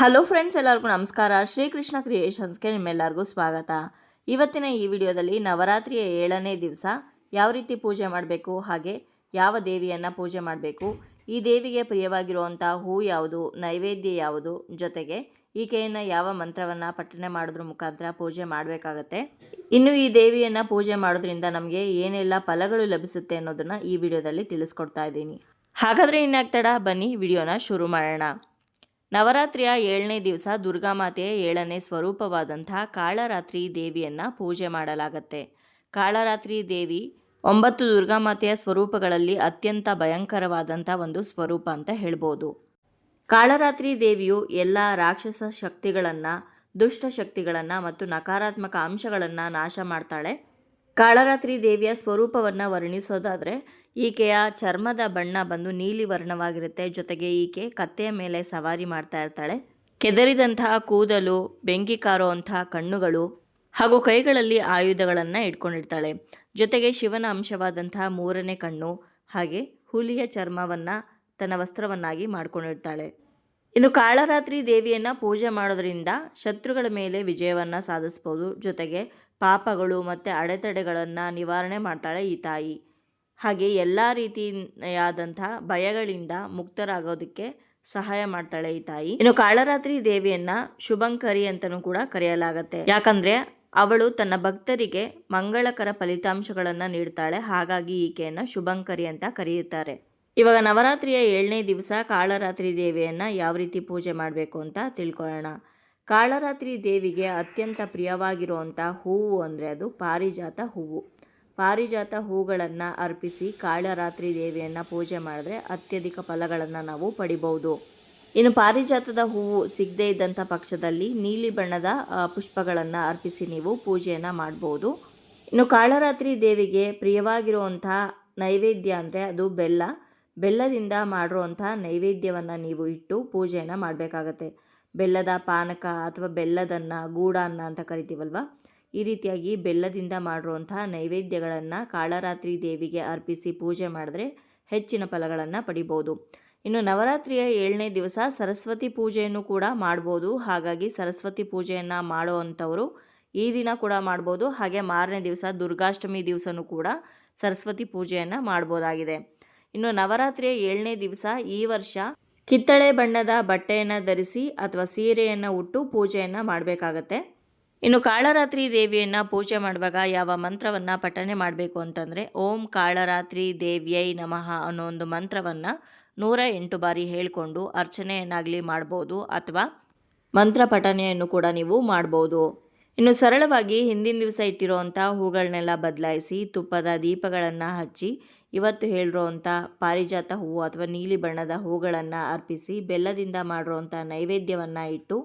Hello friends, ಎಲ್ಲರಿಗೂ ನಮಸ್ಕಾರ. ಶ್ರೀಕೃಷ್ಣ ಕ್ರಿಯೇಷನ್ಸ್ಗೆ ನಿಮ್ಮೆಲ್ಲರಿಗೂ ಸ್ವಾಗತ. ಇವತ್ತಿನ ಈ ವಿಡಿಯೋದಲ್ಲಿ ನವರಾತ್ರಿಯ ಏಳನೇ ದಿವಸ. ಯಾವ ರೀತಿ ಪೂಜೆ ಮಾಡಬೇಕು, ಹಾಗೆ ಯಾವ ದೇವಿಯನ್ನು ಪೂಜೆ ಮಾಡಬೇಕು, ಈ ದೇವಿಗೆ ಪ್ರಿಯವಾಗಿರುವಂಥ ಹೂ ಯಾವುದು, ನೈವೇದ್ಯ ಯಾವುದು ಜೊತೆಗೆ ಈಕೆಯನ್ನು ಯಾವ ಮಂತ್ರವನ್ನು ಪಠನೆ ಮಾಡೋದ್ರ ಮುಖಾಂತರ ಪೂಜೆ ಮಾಡಬೇಕಾಗತ್ತೆ. ಇನ್ನು ಈ ದೇವಿಯನ್ನು ಪೂಜೆ ಮಾಡೋದ್ರಿಂದ ನಮಗೆ ಏನೆಲ್ಲ ಫಲಗಳು ಲಭಿಸುತ್ತೆ ಅನ್ನೋದನ್ನು ಈ ವಿಡಿಯೋದಲ್ಲಿ ತಿಳಿಸ್ಕೊಡ್ತಾ ಇದ್ದೀನಿ. ಹಾಗಾದರೆ ಇನ್ನಾಗ್ತಡ ಬನ್ನಿ, ವಿಡಿಯೋನ ಶುರು ಮಾಡೋಣ. ನವರಾತ್ರಿಯ ಏಳನೇ ದಿವಸ ದುರ್ಗಾಮಾತೆಯ ಏಳನೇ ಸ್ವರೂಪವಾದಂಥ ಕಾಳರಾತ್ರಿ ದೇವಿಯನ್ನು ಪೂಜೆ ಮಾಡಲಾಗತ್ತೆ. ಕಾಳರಾತ್ರಿ ದೇವಿ ಒಂಬತ್ತು ದುರ್ಗಾಮಾತೆಯ ಸ್ವರೂಪಗಳಲ್ಲಿ ಅತ್ಯಂತ ಭಯಂಕರವಾದಂಥ ಒಂದು ಸ್ವರೂಪ ಅಂತ ಹೇಳ್ಬೋದು. ಕಾಳರಾತ್ರಿ ದೇವಿಯು ಎಲ್ಲ ರಾಕ್ಷಸ ಶಕ್ತಿಗಳನ್ನು, ದುಷ್ಟ ಶಕ್ತಿಗಳನ್ನು ಮತ್ತು ನಕಾರಾತ್ಮಕ ಅಂಶಗಳನ್ನು ನಾಶ ಮಾಡ್ತಾಳೆ. ಕಾಳರಾತ್ರಿ ದೇವಿಯ ಸ್ವರೂಪವನ್ನು ವರ್ಣಿಸೋದಾದರೆ, ಈಕೆಯ ಚರ್ಮದ ಬಣ್ಣ ಬಂದು ನೀಲಿ ವರ್ಣವಾಗಿರುತ್ತೆ. ಜೊತೆಗೆ ಈಕೆ ಕತ್ತೆಯ ಮೇಲೆ ಸವಾರಿ ಮಾಡ್ತಾ ಇರ್ತಾಳೆ. ಕೆದರಿದಂತಹ ಕೂದಲು, ಬೆಂಕಿ ಕಾರುವಂತಹ ಕಣ್ಣುಗಳು ಹಾಗೂ ಕೈಗಳಲ್ಲಿ ಆಯುಧಗಳನ್ನು ಇಟ್ಕೊಂಡಿರ್ತಾಳೆ. ಜೊತೆಗೆ ಶಿವನ ಅಂಶವಾದಂತಹ ಮೂರನೇ ಕಣ್ಣು ಹಾಗೆ ಹುಲಿಯ ಚರ್ಮವನ್ನು ತನ್ನ ವಸ್ತ್ರವನ್ನಾಗಿ ಮಾಡಿಕೊಂಡಿರ್ತಾಳೆ. ಇನ್ನು ಕಾಳರಾತ್ರಿ ದೇವಿಯನ್ನು ಪೂಜೆ ಮಾಡೋದ್ರಿಂದ ಶತ್ರುಗಳ ಮೇಲೆ ವಿಜಯವನ್ನು ಸಾಧಿಸ್ಬೋದು. ಜೊತೆಗೆ ಪಾಪಗಳು ಮತ್ತು ಅಡೆತಡೆಗಳನ್ನು ನಿವಾರಣೆ ಮಾಡ್ತಾಳೆ ಈ ತಾಯಿ. ಹಾಗೆ ಎಲ್ಲ ರೀತಿಯಾದಂಥ ಭಯಗಳಿಂದ ಮುಕ್ತರಾಗೋದಕ್ಕೆ ಸಹಾಯ ಮಾಡ್ತಾಳೆ ಈ ತಾಯಿ. ಇನ್ನು ಕಾಳರಾತ್ರಿ ದೇವಿಯನ್ನ ಶುಭಂಕರಿ ಅಂತಲೂ ಕೂಡ ಕರೆಯಲಾಗತ್ತೆ. ಯಾಕಂದ್ರೆ ಅವಳು ತನ್ನ ಭಕ್ತರಿಗೆ ಮಂಗಳಕರ ಫಲಿತಾಂಶಗಳನ್ನು ನೀಡ್ತಾಳೆ. ಹಾಗಾಗಿ ಈಕೆಯನ್ನು ಶುಭಂಕರಿ ಅಂತ ಕರೆಯುತ್ತಾರೆ. ಇವಾಗ ನವರಾತ್ರಿಯ ಏಳನೇ ದಿವಸ ಕಾಳರಾತ್ರಿ ದೇವಿಯನ್ನ ಯಾವ ರೀತಿ ಪೂಜೆ ಮಾಡಬೇಕು ಅಂತ ತಿಳ್ಕೊಳ್ಳೋಣ. ಕಾಳರಾತ್ರಿ ದೇವಿಗೆ ಅತ್ಯಂತ ಪ್ರಿಯವಾಗಿರುವಂಥ ಹೂವು ಅಂದರೆ ಅದು ಪಾರಿಜಾತ ಹೂವು. ಪಾರಿಜಾತ ಹೂಗಳನ್ನು ಅರ್ಪಿಸಿ ಕಾಳರಾತ್ರಿ ದೇವಿಯನ್ನು ಪೂಜೆ ಮಾಡಿದ್ರೆ ಅತ್ಯಧಿಕ ಫಲಗಳನ್ನು ನಾವು ಪಡಿಬಹುದು. ಇನ್ನು ಪಾರಿಜಾತದ ಹೂವು ಸಿಗದೇ ಇದ್ದಂಥ ಪಕ್ಷದಲ್ಲಿ ನೀಲಿ ಬಣ್ಣದ ಪುಷ್ಪಗಳನ್ನು ಅರ್ಪಿಸಿ ನೀವು ಪೂಜೆಯನ್ನು ಮಾಡ್ಬೋದು. ಇನ್ನು ಕಾಳರಾತ್ರಿ ದೇವಿಗೆ ಪ್ರಿಯವಾಗಿರುವಂಥ ನೈವೇದ್ಯ ಅಂದರೆ ಅದು ಬೆಲ್ಲ. ಬೆಲ್ಲದಿಂದ ಮಾಡಿರುವಂಥ ನೈವೇದ್ಯವನ್ನು ನೀವು ಇಟ್ಟು ಪೂಜೆಯನ್ನು ಮಾಡಬೇಕಾಗತ್ತೆ. ಬೆಲ್ಲದ ಪಾನಕ ಅಥವಾ ಬೆಲ್ಲದನ್ನ, ಗೂಡನ್ನ ಅಂತ ಕರಿತೀವಲ್ವ? ಈ ರೀತಿಯಾಗಿ ಬೆಲ್ಲದಿಂದ ಮಾಡಿರುವಂಥ ನೈವೇದ್ಯಗಳನ್ನು ಕಾಳರಾತ್ರಿ ದೇವಿಗೆ ಅರ್ಪಿಸಿ ಪೂಜೆ ಮಾಡಿದ್ರೆ ಹೆಚ್ಚಿನ ಫಲಗಳನ್ನು ಪಡಿಬೋದು. ಇನ್ನು ನವರಾತ್ರಿಯ ಏಳನೇ ದಿವಸ ಸರಸ್ವತಿ ಪೂಜೆಯನ್ನು ಕೂಡ ಮಾಡ್ಬೋದು. ಹಾಗಾಗಿ ಸರಸ್ವತಿ ಪೂಜೆಯನ್ನು ಮಾಡುವಂಥವರು ಈ ದಿನ ಕೂಡ ಮಾಡ್ಬೋದು. ಹಾಗೆ ಮಾರನೇ ದಿವಸ ದುರ್ಗಾಷ್ಟಮಿ ದಿವಸನೂ ಕೂಡ ಸರಸ್ವತಿ ಪೂಜೆಯನ್ನು ಮಾಡ್ಬೋದಾಗಿದೆ. ಇನ್ನು ನವರಾತ್ರಿಯ ಏಳನೇ ದಿವಸ ಈ ವರ್ಷ ಕಿತ್ತಳೆ ಬಣ್ಣದ ಬಟ್ಟೆಯನ್ನು ಧರಿಸಿ ಅಥವಾ ಸೀರೆಯನ್ನು ಉಟ್ಟು ಪೂಜೆಯನ್ನು ಮಾಡಬೇಕಾಗತ್ತೆ. ಇನ್ನು ಕಾಳರಾತ್ರಿ ದೇವಿಯನ್ನು ಪೂಜೆ ಮಾಡುವಾಗ ಯಾವ ಮಂತ್ರವನ್ನು ಪಠನೆ ಮಾಡಬೇಕು ಅಂತಂದರೆ, ಓಂ ಕಾಳರಾತ್ರಿ ದೇವ್ಯೈ ನಮಃ ಅನ್ನೋ ಒಂದು ಮಂತ್ರವನ್ನು ನೂರ ಎಂಟು ಬಾರಿ ಹೇಳಿಕೊಂಡು ಅರ್ಚನೆಯನ್ನಾಗಲಿ ಮಾಡ್ಬೋದು ಅಥವಾ ಮಂತ್ರ ಪಠನೆಯನ್ನು ಕೂಡ ನೀವು ಮಾಡ್ಬೋದು. ಇನ್ನು ಸರಳವಾಗಿ ಹಿಂದಿನ ದಿವಸ ಇಟ್ಟಿರುವಂಥ ಹೂಗಳನ್ನೆಲ್ಲ ಬದಲಾಯಿಸಿ ತುಪ್ಪದ ದೀಪಗಳನ್ನು ಹಚ್ಚಿ ಇವತ್ತು ಹೇಳಿರೋವಂಥ ಪಾರಿಜಾತ ಹೂವು ಅಥವಾ ನೀಲಿ ಬಣ್ಣದ ಹೂಗಳನ್ನು ಅರ್ಪಿಸಿ ಬೆಲ್ಲದಿಂದ ಮಾಡಿರುವಂಥ ನೈವೇದ್ಯವನ್ನು ಇಟ್ಟು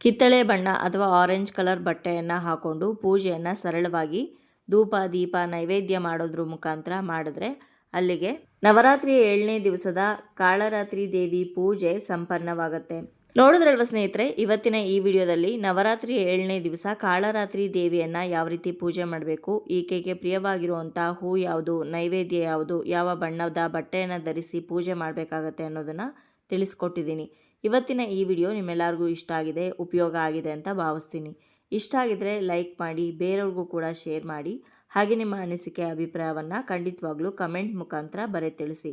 ಕಿತ್ತಳೆ ಬಣ್ಣ ಅಥವಾ ಆರೆಂಜ್ ಕಲರ್ ಬಟ್ಟೆಯನ್ನು ಹಾಕ್ಕೊಂಡು ಪೂಜೆಯನ್ನು ಸರಳವಾಗಿ ಧೂಪ, ದೀಪ, ನೈವೇದ್ಯ ಮಾಡೋದ್ರ ಮುಖಾಂತರ ಮಾಡಿದ್ರೆ ಅಲ್ಲಿಗೆ ನವರಾತ್ರಿ ಏಳನೇ ದಿವಸದ ಕಾಳರಾತ್ರಿ ದೇವಿ ಪೂಜೆ ಸಂಪನ್ನವಾಗುತ್ತೆ. ನೋಡಿದ್ರಲ್ವ ಸ್ನೇಹಿತರೆ, ಇವತ್ತಿನ ಈ ವಿಡಿಯೋದಲ್ಲಿ ನವರಾತ್ರಿ ಏಳನೇ ದಿವಸ ಕಾಳರಾತ್ರಿ ದೇವಿಯನ್ನು ಯಾವ ರೀತಿ ಪೂಜೆ ಮಾಡಬೇಕು, ಈಕೆಗೆ ಪ್ರಿಯವಾಗಿರುವಂಥ ಹೂ ಯಾವುದು, ನೈವೇದ್ಯ ಯಾವುದು, ಯಾವ ಬಣ್ಣದ ಬಟ್ಟೆಯನ್ನು ಧರಿಸಿ ಪೂಜೆ ಮಾಡಬೇಕಾಗತ್ತೆ ಅನ್ನೋದನ್ನು ತಿಳಿಸ್ಕೊಟ್ಟಿದ್ದೀನಿ. ಇವತ್ತಿನ ಈ ವಿಡಿಯೋ ನಿಮ್ಮೆಲ್ಲರಿಗೂ ಇಷ್ಟ ಆಗಿದೆ, ಉಪಯೋಗ ಆಗಿದೆ ಅಂತ ಭಾವಿಸ್ತೀನಿ. ಇಷ್ಟ ಆಗಿದ್ರೆ ಲೈಕ್ ಮಾಡಿ, ಬೇರೆಯವ್ರಿಗೂ ಕೂಡ ಶೇರ್ ಮಾಡಿ. ಹಾಗೆ ನಿಮ್ಮ ಅನಿಸಿಕೆ, ಅಭಿಪ್ರಾಯವನ್ನು ಖಂಡಿತವಾಗ್ಲೂ ಕಮೆಂಟ್ ಮುಖಾಂತರ ಬರೆ ತಿಳಿಸಿ.